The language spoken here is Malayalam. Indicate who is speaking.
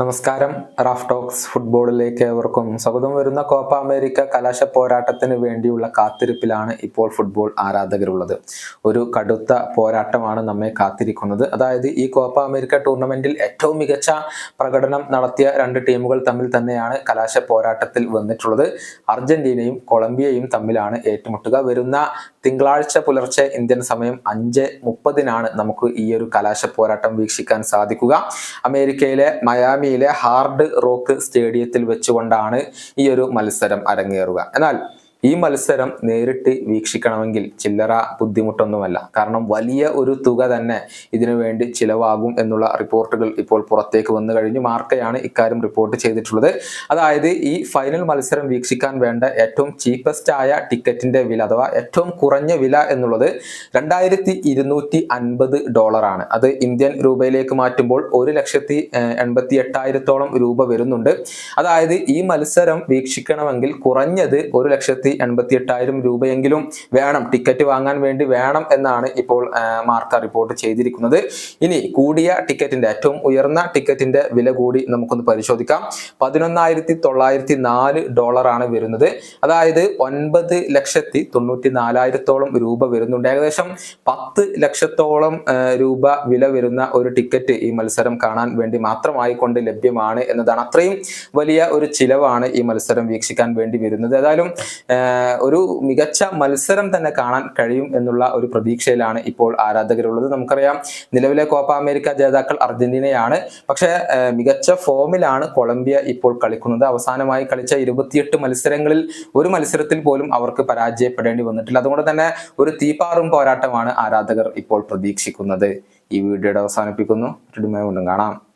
Speaker 1: നമസ്കാരം. റാഫ് ടോക്സ് ഫുട്ബോളിലേക്ക് ഏവർക്കും സ്വാഗതം. വരുന്ന കോപ്പ അമേരിക്ക കലാശ പോരാട്ടത്തിന് വേണ്ടിയുള്ള കാത്തിരിപ്പിലാണ് ഇപ്പോൾ ഫുട്ബോൾ ആരാധകരുള്ളത്. ഒരു കടുത്ത പോരാട്ടമാണ് നമ്മെ കാത്തിരിക്കുന്നത്. അതായത് ഈ കോപ്പ അമേരിക്ക ടൂർണമെന്റിൽ ഏറ്റവും മികച്ച പ്രകടനം നടത്തിയ രണ്ട് ടീമുകൾ തമ്മിൽ തന്നെയാണ് കലാശ പോരാട്ടത്തിൽ വന്നിട്ടുള്ളത്. അർജന്റീനയും കൊളംബിയയും തമ്മിലാണ് ഏറ്റുമുട്ടുക. വരുന്ന തിങ്കളാഴ്ച പുലർച്ചെ ഇന്ത്യൻ സമയം അഞ്ച് മുപ്പതിനാണ് നമുക്ക് ഈ ഒരു കലാശ പോരാട്ടം വീക്ഷിക്കാൻ സാധിക്കുക. അമേരിക്കയിലെ മയാമിയിലെ ഹാർഡ് റോക്ക് സ്റ്റേഡിയത്തിൽ വെച്ചുകൊണ്ടാണ് ഈ ഒരു മത്സരം അരങ്ങേറുക. എന്നാൽ ഈ മത്സരം നേരിട്ട് വീക്ഷിക്കണമെങ്കിൽ ചില്ലറ ബുദ്ധിമുട്ടൊന്നുമല്ല. കാരണം വലിയ ഒരു തുക തന്നെ ഇതിനു വേണ്ടി ചിലവാകും എന്നുള്ള റിപ്പോർട്ടുകൾ ഇപ്പോൾ പുറത്തേക്ക് വന്നു കഴിഞ്ഞു. മാർക്കയാണ് ഇക്കാര്യം റിപ്പോർട്ട് ചെയ്തിട്ടുള്ളത്. അതായത് ഈ ഫൈനൽ മത്സരം വീക്ഷിക്കാൻ വേണ്ട ഏറ്റവും ചീപ്പസ്റ്റ് ആയ ടിക്കറ്റിന്റെ വില അഥവാ ഏറ്റവും കുറഞ്ഞ വില എന്നുള്ളത് രണ്ടായിരത്തി ഇരുന്നൂറ്റി അൻപത് ഡോളറാണ് അത് ഇന്ത്യൻ രൂപയിലേക്ക് മാറ്റുമ്പോൾ ഒരു ലക്ഷത്തി എൺപത്തി എട്ടായിരത്തോളം രൂപ വരുന്നുണ്ട്. അതായത് ഈ മത്സരം വീക്ഷിക്കണമെങ്കിൽ കുറഞ്ഞത് ഒരു ലക്ഷത്തി എൺപത്തി എട്ടായിരം രൂപയെങ്കിലും വേണം. ടിക്കറ്റ് വാങ്ങാൻ വേണ്ടി വേണം എന്നാണ് ഇപ്പോൾ മാർക്ക റിപ്പോർട്ട് ചെയ്തിരിക്കുന്നത്. ഇനി കൂടിയ ടിക്കറ്റിന്റെ ഏറ്റവും ഉയർന്ന ടിക്കറ്റിന്റെ വില കൂടി നമുക്കൊന്ന് പരിശോധിക്കാം. പതിനൊന്നായിരത്തി തൊള്ളായിരത്തി നാല് ഡോളറാണ് വരുന്നത്. അതായത് ഒൻപത് ലക്ഷത്തി തൊണ്ണൂറ്റി നാലായിരത്തോളം രൂപ വരുന്നുണ്ട്. ഏകദേശം പത്ത് ലക്ഷത്തോളം രൂപ വില വരുന്ന ഒരു ടിക്കറ്റ് ഈ മത്സരം കാണാൻ വേണ്ടി മാത്രമായി കൊണ്ട് ലഭ്യമാണ് എന്നതാണ്. അത്രയും വലിയ ഒരു ചിലവാണ് ഈ മത്സരം വീക്ഷിക്കാൻ വേണ്ടി വരുന്നത്. ഏതായാലും ഒരു മികച്ച മത്സരം തന്നെ കാണാൻ കഴിയും എന്നുള്ള ഒരു പ്രതീക്ഷയിലാണ് ഇപ്പോൾ ആരാധകരുള്ളത്. നമുക്കറിയാം നിലവിലെ കോപ്പ അമേരിക്ക ജേതാക്കൾ അർജന്റീനയാണ്. പക്ഷേ മികച്ച ഫോമിലാണ് കൊളംബിയ ഇപ്പോൾ കളിക്കുന്നത്. അവസാനമായി കളിച്ച ഇരുപത്തിയെട്ട് മത്സരങ്ങളിൽ ഒരു മത്സരത്തിൽ പോലും അവർക്ക് പരാജയപ്പെടേണ്ടി വന്നിട്ടില്ല. അതുകൊണ്ട് തന്നെ ഒരു തീപ്പാറും പോരാട്ടമാണ് ആരാധകർ ഇപ്പോൾ പ്രതീക്ഷിക്കുന്നത്. ഈ വീഡിയോയുടെ അവസാനിപ്പിക്കുന്നു. കാണാം.